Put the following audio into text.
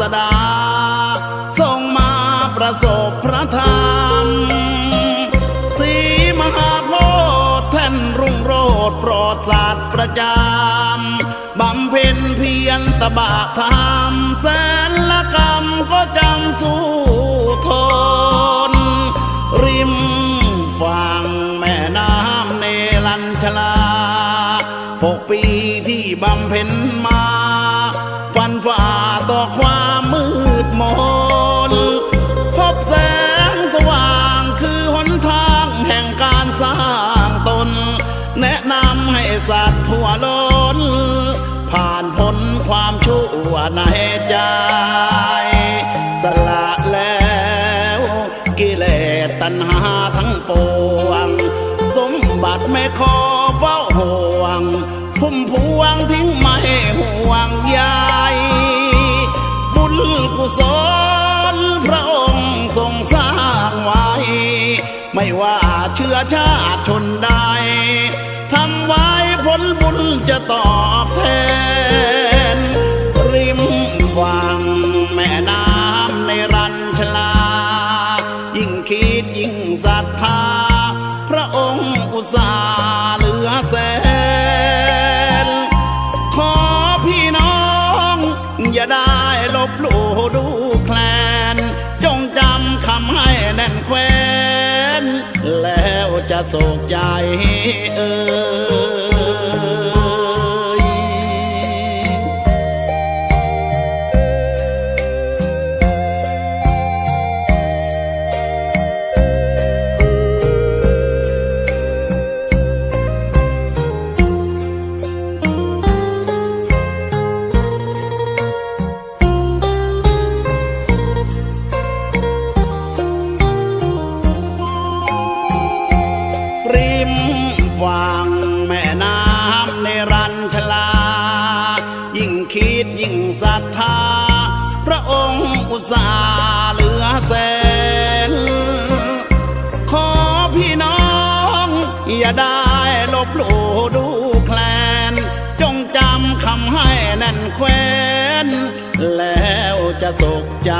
สดา ทรงมาประสบพระธรรมสีมหาโพธิ์แท่นรุ่งโรดโปรดสัตว์ประจำบำเพ็ญเพียรตบะธรรมแสนละกรรมก็จำสู้ทน ริมฝั่งแม่น้ำเนลัญชลาหกปีที่บำเพ็ญมา ฟันฝ่าต่อความ ผ่านพ้นความชั่วในใจสละแล้วกิเลสตัณหาทั้งปวง สมบัติไม่ขอเฝ้าห่วง พุ่มพวงทิ้งไม่ห่วงใยบุญกุศลพระองค์ทรงสร้างไว้ ไม่ว่าเชื้อชาติชนใดทำไว้ผลบุญจะตอบแทน บลู่ดูแคลน จงจำคำให้แน่นแควน แล้วจะโศกใจเออ ริมฝั่งแม่น้ำในรัญชลา ยิ่งคิดยิ่งศรัทธา พระองค์อุตสาห์เหลือแสน ขอพี่น้อง อย่าได้ลบหลู่ดูแคลน จงจำคำให้แน่นแควนแล้วจะสุขใจ